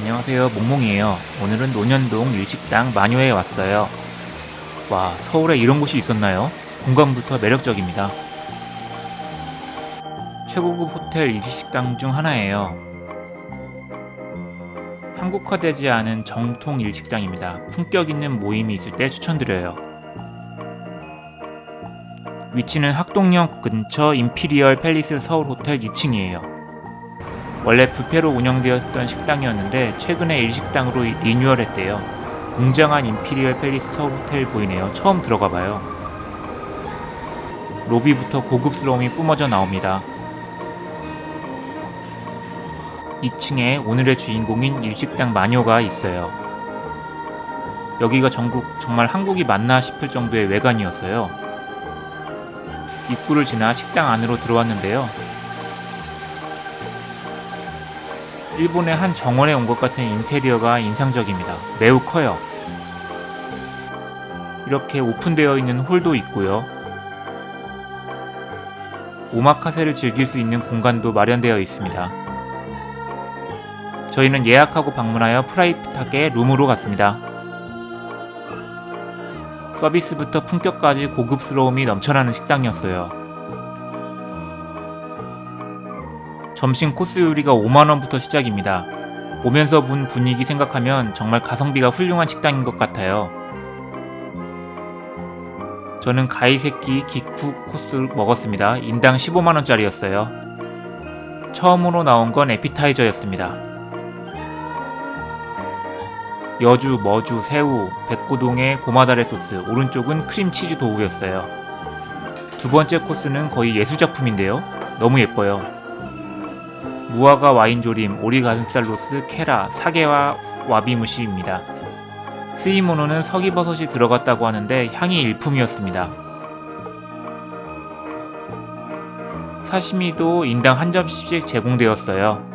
안녕하세요. 몽몽이에요. 오늘은 논현동 일식당 마녀에 왔어요. 와 서울에 이런 곳이 있었나요? 공간부터 매력적입니다. 최고급 호텔 일식당 중 하나예요. 한국화되지 않은 정통 일식당입니다. 품격 있는 모임이 있을 때 추천드려요. 위치는 학동역 근처 임피리얼 팰리스 서울 호텔 2층이에요 원래 뷔페로 운영되었던 식당이었는데 최근에 일식당으로 리뉴얼했대요. 웅장한 임피리얼 팰리스 호텔 보이네요. 처음 들어가 봐요. 로비부터 고급스러움이 뿜어져 나옵니다. 2층에 오늘의 주인공인 일식당 마녀가 있어요. 여기가 전국 정말 한국이 맞나 싶을 정도의 외관이었어요. 입구를 지나 식당 안으로 들어왔는데요. 일본의 한 정원에 온 것 같은 인테리어가 인상적입니다. 매우 커요. 이렇게 오픈되어 있는 홀도 있고요. 오마카세를 즐길 수 있는 공간도 마련되어 있습니다. 저희는 예약하고 방문하여 프라이빗하게 룸으로 갔습니다. 서비스부터 품격까지 고급스러움이 넘쳐나는 식당이었어요. 점심 코스 요리가 5만원부터 시작입니다. 오면서 본 분위기 생각하면 정말 가성비가 훌륭한 식당인 것 같아요. 저는 가이세키 기쿠 코스 먹었습니다. 인당 15만원짜리였어요. 처음으로 나온 건 에피타이저였습니다. 여주, 머주, 새우, 백고동의 고마다레 소스, 오른쪽은 크림치즈 도우였어요. 두 번째 코스는 거의 예술작품인데요. 너무 예뻐요. 무화과 와인조림, 오리 가슴살 로스, 케라, 사계와 와비무시입니다. 스이모노는 석이버섯이 들어갔다고 하는데 향이 일품이었습니다. 사시미도 인당 한 점씩 제공되었어요.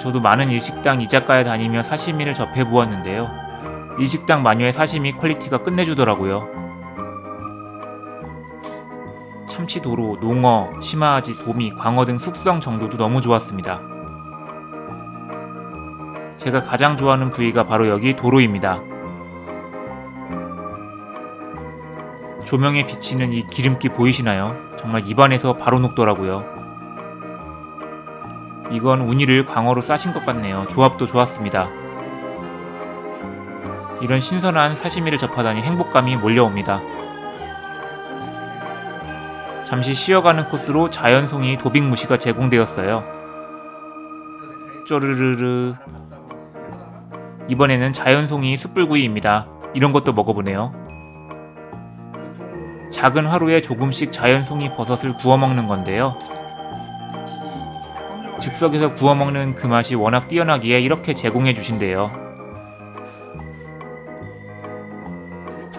저도 많은 일식당 이자카에 다니며 사시미를 접해 보았는데요. 일식당 마녀의 사시미 퀄리티가 끝내주더라고요. 참치 도로, 농어, 시마아지, 도미, 광어 등 숙성 정도도 너무 좋았습니다. 제가 가장 좋아하는 부위가 바로 여기 도로입니다. 조명에 비치는 이 기름기 보이시나요? 정말 입안에서 바로 녹더라고요. 이건 우니를 광어로 싸신 것 같네요. 조합도 좋았습니다. 이런 신선한 사시미를 접하다니 행복감이 몰려옵니다. 잠시 쉬어가는 코스로 자연송이 도빅무시가 제공되었어요. 쪼르르르. 이번에는 자연송이 숯불구이입니다. 이런 것도 먹어보네요. 작은 화로에 조금씩 자연송이 버섯을 구워 먹는 건데요. 즉석에서 구워 먹는 그 맛이 워낙 뛰어나기에 이렇게 제공해 주신대요.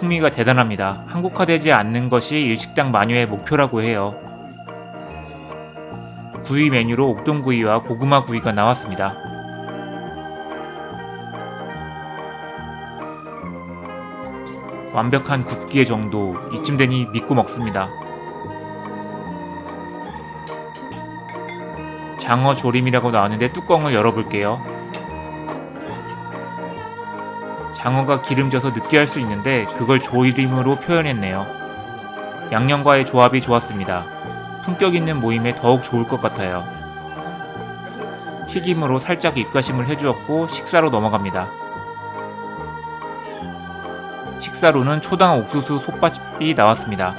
풍미가 대단합니다. 한국화되지 않는 것이 일식당 마녀의 목표라고 해요. 구이 메뉴로 옥동구이와 고구마 구이가 나왔습니다. 완벽한 굽기의 정도 이쯤 되니 믿고 먹습니다. 장어 조림이라고 나왔는데 뚜껑을 열어볼게요. 장어가 기름져서 느끼할 수 있는데 그걸 조림으로 표현했네요. 양념과의 조합이 좋았습니다. 품격 있는 모임에 더욱 좋을 것 같아요. 튀김으로 살짝 입가심을 해주었고 식사로 넘어갑니다. 식사로는 초당 옥수수 솥밥이 나왔습니다.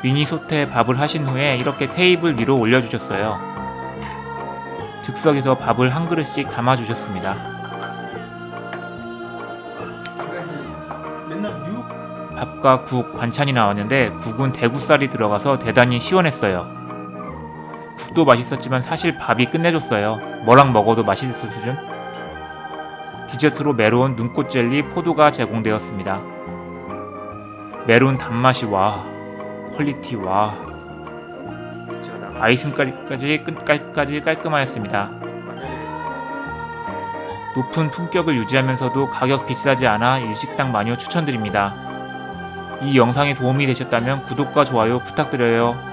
미니소테 밥을 하신 후에 이렇게 테이블 위로 올려주셨어요. 즉석에서 밥을 한 그릇씩 담아주셨습니다. 밥과 국, 반찬이 나왔는데 국은 대구살이 들어가서 대단히 시원했어요. 국도 맛있었지만 사실 밥이 끝내줬어요. 뭐랑 먹어도 맛있을 수준? 디저트로 메론, 눈꽃 젤리, 포도가 제공되었습니다. 메론 단맛이 와, 퀄리티 와. 아이스까지 끝까지 깔끔하였습니다. 높은 품격을 유지하면서도 가격 비싸지 않아 일식당 마녀 추천드립니다. 이 영상이 도움이 되셨다면 구독과 좋아요 부탁드려요.